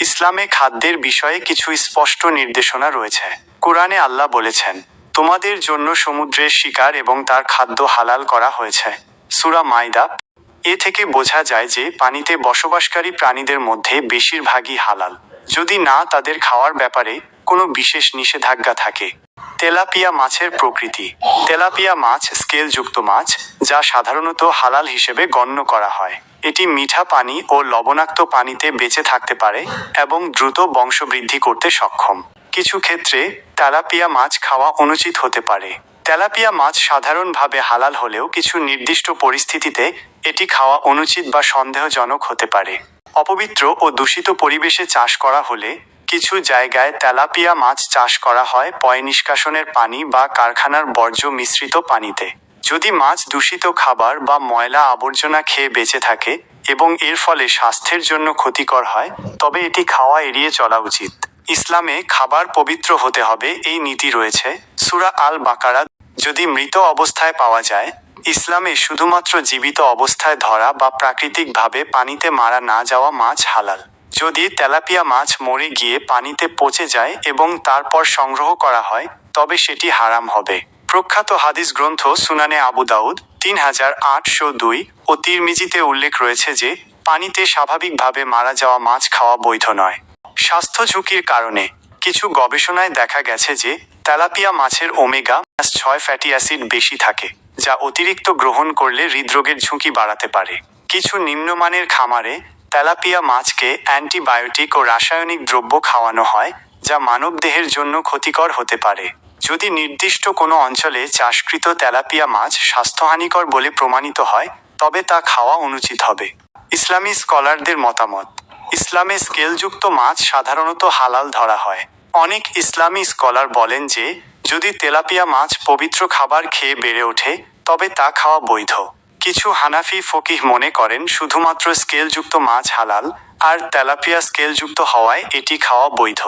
ইসলামে খাদ্যের বিষয়ে কিছু স্পষ্ট নির্দেশনা রয়েছে। কোরআনে আল্লাহ বলেছেন, তোমাদের জন্য সমুদ্রের শিকার এবং তার খাদ্য হালাল করা হয়েছে। সুরা মাইদা এ থেকে বোঝা যায় যে পানিতে বসবাসকারী প্রাণীদের মধ্যে বেশিরভাগই হালাল। যদি না তাদের খাওয়ার ব্যাপারে কোনো বিশেষ নিষেধাজ্ঞা থাকে তেলাপিয়া মাছের প্রকৃতি। তেলাপিয়া মাছ স্কেলযুক্ত মাছ, যা সাধারণত হালাল হিসেবে গণ্য করা হয়। এটি মিঠা পানি ও লবণাক্ত পানিতে বেঁচে থাকতে পারে এবং দ্রুত বংশবৃদ্ধি করতে সক্ষম। কিছু ক্ষেত্রে, তেলাপিয়া মাছ খাওয়া অনুচিত হতে পারে। তেলাপিয়া মাছ সাধারণভাবে হালাল হলেও কিছু নির্দিষ্ট পরিস্থিতিতে এটি খাওয়া অনুচিত বা সন্দেহজনক হতে পারে। অপবিত্র ও দূষিত পরিবেশে চাষ করা হলে কিছু জায়গায় তেলাপিয়া মাছ চাষ করা হয় পয় নিষ্কাশনের পানি বা কারখানার বর্জ্য মিশ্রিত পানিতে। যদি মাছ দূষিত খাবার বা ময়লা আবর্জনা খেয়ে বেঁচে থাকে এবং এর ফলে স্বাস্থ্যের জন্য ক্ষতিকর হয়, তবে এটি খাওয়া এড়িয়ে চলা উচিত। ইসলামে খাবার পবিত্র হতে হবে এই নীতি রয়েছে। সুরা আল বাকারা যদি মৃত অবস্থায় পাওয়া যায়, ইসলামে শুধুমাত্র জীবিত অবস্থায় ধরা বা প্রাকৃতিকভাবে পানিতে মারা না যাওয়া মাছ হালাল। যদি তেলাপিয়া মাছ মরে গিয়ে পানিতে পচে যায় এবং তারপর সংগ্রহ করা হয়, তবে সেটি হারাম হবে। প্রখ্যাত হাদিস গ্রন্থ সুনানে আবু দাউদ তিন হাজার আটশো দুই ও তিরমিজিতে উল্লেখ রয়েছে যে, পানিতে স্বাভাবিকভাবে মারা যাওয়া মাছ খাওয়া বৈধ নয়। স্বাস্থ্য ঝুঁকির কারণে কিছু গবেষণায় দেখা গেছে যে, তেলাপিয়া মাছের ওমেগা ছয় ফ্যাটি অ্যাসিড বেশি থাকে, যা অতিরিক্ত গ্রহণ করলে হৃদরোগের ঝুঁকি বাড়াতে পারে। কিছু নিম্নমানের খামারে তেলাপিয়া মাছকে অ্যান্টিবায়োটিক ও রাসায়নিক দ্রব্য খাওয়ানো হয়, যা মানবদেহের জন্য ক্ষতিকর হতে পারে। যদি নির্দিষ্ট কোনো অঞ্চলে চাষকৃত তেলাপিয়া মাছ স্বাস্থ্যহানিকর বলে প্রমাণিত হয়, তবে তা খাওয়া অনুচিত হবে। ইসলামী স্কলারদের মতামত, ইসলামে স্কেলযুক্ত মাছ সাধারণত হালাল ধরা হয়। অনেক ইসলামী স্কলার বলেন যে, যদি তেলাপিয়া মাছ পবিত্র খাবার খেয়ে বেড়ে ওঠে, তবে তা খাওয়া বৈধ। কিছু হানাফি ফকিহ মনে করেন, শুধুমাত্র স্কেলযুক্ত মাছ হালাল আর তেলাপিয়া স্কেলযুক্ত হওয়ায় এটি খাওয়া বৈধ।